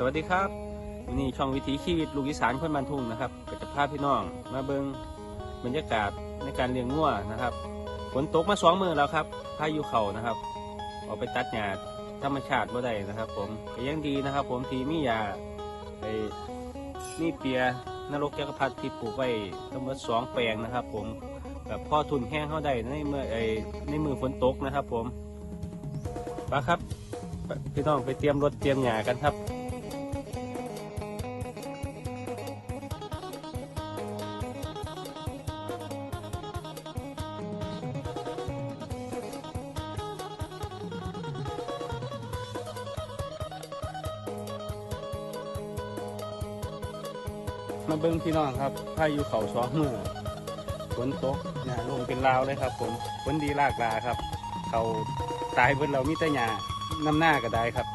สวัสดีครับวันนี้ช่องวิถีชีวิตลูกอีสานคนบ้านทุ่งนะครับก็จะพาพี่น้องมาเบิงบรรยากาศในการเลี้ยงงัวนะครับฝนตกมาสองมือแล้วครับพายุเข่านะครับออกไปตัดหญ้าธรรมชาติบ่ได้นะครับ ผมก็ยังดีนะครับ ผมทีมียาไอ้มีเปียนรกจักพรรดิที่ปลูกไว้ทั้งหมดสองแปลงนะครับ ผมกับพ่อทุนแห้งเข้าได้ในเมื่อไอ้ในมือฝนตกนะครับ ผมไปครับพี่น้องไปเตรียมรถเตรียมหญ้ากันครับ มาเบิ้งพี่น้องครับพายุเขาสองมือฝนตกหญ้าลงเป็นลาวเลยครับ ผมฝนดีลากลาครับ เขาตายเบิดเรามีแต่หญ้าน้ำหน้าก็ได้ครับ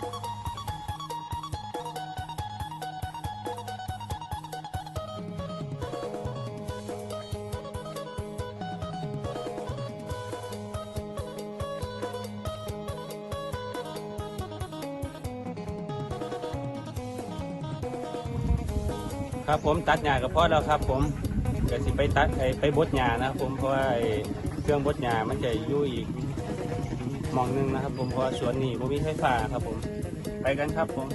ครับผมตัดหญ้ากับพ่อแล้วครับ ผมก็สิไปตัดไอไปบดหญ้านะครับผมเพราะว่าไอ้เครื่องบดหญ้ามันจะยุ่ยอีกหมองหนึงนะครับ ผมเพราะว่าสวนนี่ผมมีไฟฟ้าครับผม ไปกันครับผม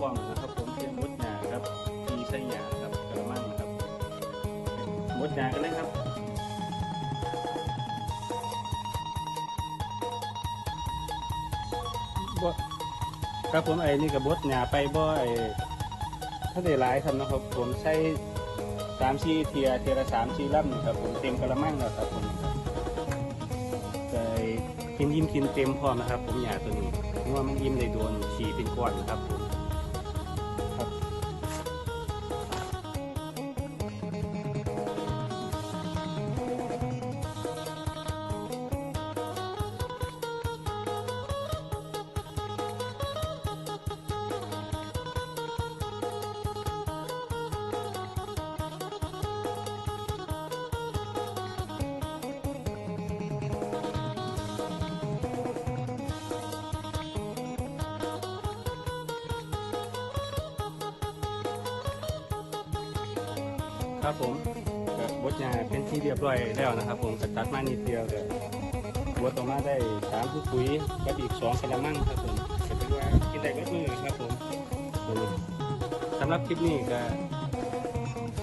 กรณ์กล้องนะครับผมเครื่องบดหญ้าครับมีใส่หญ้าครับกระมังนะครับบดหญ้ากันเลยครับบ่ครับผมไอ้นี่กับบดหญ้าไปบ่ไอ้ถ้าได้หลายครับนะครับ ผมใช้สามชีเทียเทียละสามชีลำนี่ครับผมเต็มกระมังแล้วครับผมเคยกินยิ้มกินเต็มพร้อมนะครับ ผมหญ้าตัวนี้เพราะว่ามันยิ้มได้โดนฉีเป็นก้อนนะครับผม ครับผมก็บดหญ้าเป็นที่เรียบร้อยแล้วนะครับผมก็ตัดมานิดเดียวก็บดออกมาได้สามทุกปุ๋ยกับอีกสองกระมังครับผมก็ถือว่ากินได้เบิดมือครับผมสำหรับคลิปนี้ก็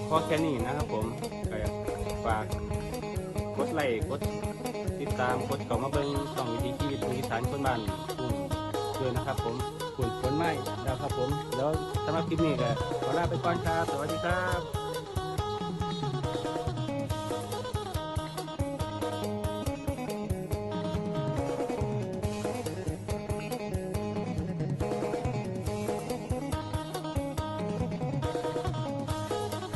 พอแค่นี้นะครับผมก็ฝากกดไลค์กดติดตามกดเข้ามาเบิ่งช่องวิถีชีวิตของอีสานคนบ้านทุ่งด้วยนะครับผมฝนฝนไหม้แล้วครับผม แล้วสำหรับคลิปนี้ก็ขอลาไปก่อนครับ สวัสดีครับ